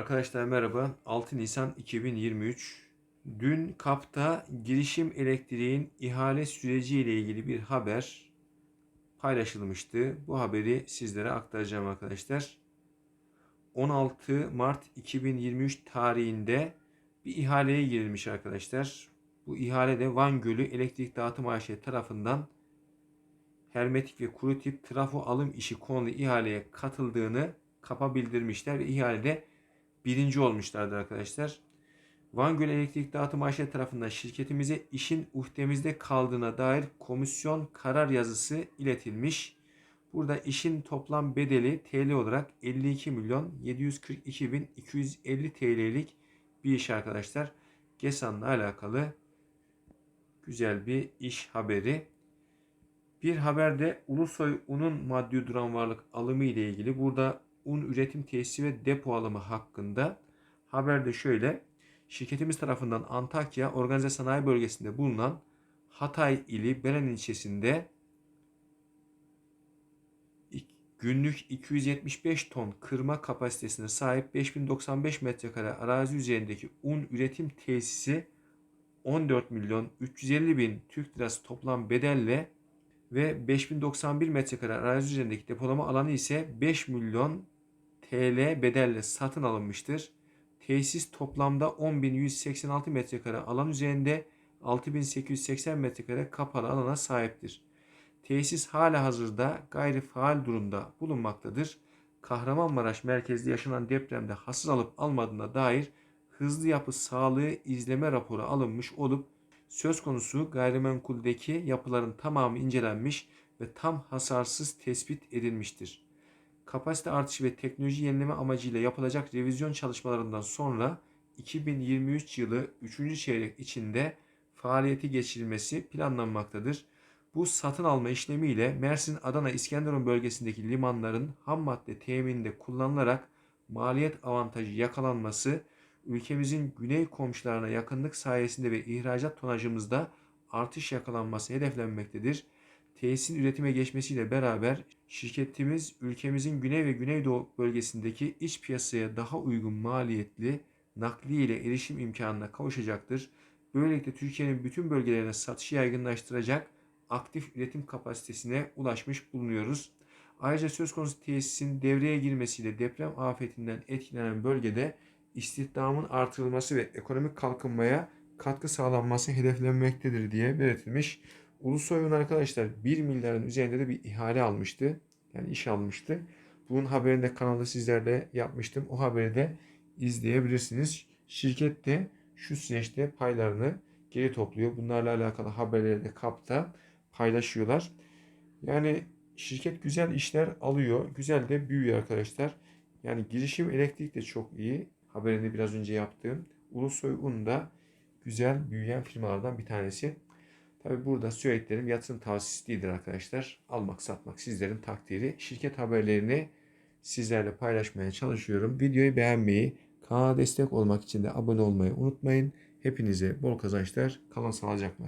Arkadaşlar merhaba. 6 Nisan 2023. Dün KAP'ta girişim elektriğin ihale süreci ile ilgili bir haber paylaşılmıştı. Bu haberi sizlere aktaracağım arkadaşlar. 16 Mart 2023 tarihinde bir ihaleye girilmiş arkadaşlar. Bu ihalede Van Gölü Elektrik Dağıtım AŞ tarafından hermetik ve kuru tip trafo alım işi konulu ihaleye katıldığını kapa bildirmişler ve ihalede birinci olmuşlardır arkadaşlar. Van Göl Elektrik Dağıtım AŞ tarafından şirketimize işin uhdemizde kaldığına dair komisyon karar yazısı iletilmiş. Burada işin toplam bedeli TL olarak 52 milyon 742 bin 250 TL'lik bir iş arkadaşlar. GESAN'la alakalı güzel bir iş haberi. Bir haberde Ulusoy Un'un maddi duran varlık alımı ile ilgili burada un üretim tesisi ve depo alımı hakkında haberde şöyle. Şirketimiz tarafından Antakya Organize Sanayi Bölgesi'nde bulunan Hatay ili Belen ilçesinde günlük 275 ton kırma kapasitesine sahip 5095 metrekare arazi üzerindeki un üretim tesisi 14 milyon 350 bin Türk lirası toplam bedelle ve 5091 metrekare arazi üzerindeki depolama alanı ise 5 milyon TL bedelle satın alınmıştır. Tesis toplamda 10.186 metrekare alan üzerinde 6.880 metrekare kapalı alana sahiptir. Tesis hala hazırda gayri faal durumda bulunmaktadır. Kahramanmaraş merkezli yaşanan depremde hasır alıp almadığına dair hızlı yapı sağlığı izleme raporu alınmış olup söz konusu gayrimenkuldeki yapıların tamamı incelenmiş ve tam hasarsız tespit edilmiştir. Kapasite artışı ve teknoloji yenileme amacıyla yapılacak revizyon çalışmalarından sonra 2023 yılı 3. çeyrek içinde faaliyeti geçirilmesi planlanmaktadır. Bu satın alma işlemiyle Mersin, Adana, İskenderun bölgesindeki limanların ham madde temininde kullanılarak maliyet avantajı yakalanması, ülkemizin güney komşularına yakınlık sayesinde ve ihracat tonajımızda artış yakalanması hedeflenmektedir. Tesisin üretime geçmesiyle beraber şirketimiz ülkemizin güney ve güneydoğu bölgesindeki iç piyasaya daha uygun maliyetli nakliye ile erişim imkanına kavuşacaktır. Böylelikle Türkiye'nin bütün bölgelerine satışı yaygınlaştıracak aktif üretim kapasitesine ulaşmış bulunuyoruz. Ayrıca söz konusu tesisin devreye girmesiyle deprem afetinden etkilenen bölgede istihdamın artırılması ve ekonomik kalkınmaya katkı sağlanması hedeflenmektedir diye belirtilmiş. Ulusoy'un arkadaşlar 1 milyarın üzerinde de bir ihale almıştı. Yani iş almıştı. Bunun haberini de kanalda sizlerle yapmıştım. O haberi de izleyebilirsiniz. Şirket de şu süreçte paylarını geri topluyor. Bunlarla alakalı haberleri de kapta paylaşıyorlar. Yani şirket güzel işler alıyor. Güzel de büyüyor arkadaşlar. Yani girişim elektrik de çok iyi. Haberini biraz önce yaptığım. Ulusoy Un da güzel büyüyen firmalardan bir tanesi. Tabi burada söylediklerim yatırım tavsiyesi değildir arkadaşlar. Almak satmak sizlerin takdiri. Şirket haberlerini sizlerle paylaşmaya çalışıyorum. Videoyu beğenmeyi, kanala destek olmak için de abone olmayı unutmayın. Hepinize bol kazançlar. Kalın sağlıcakla.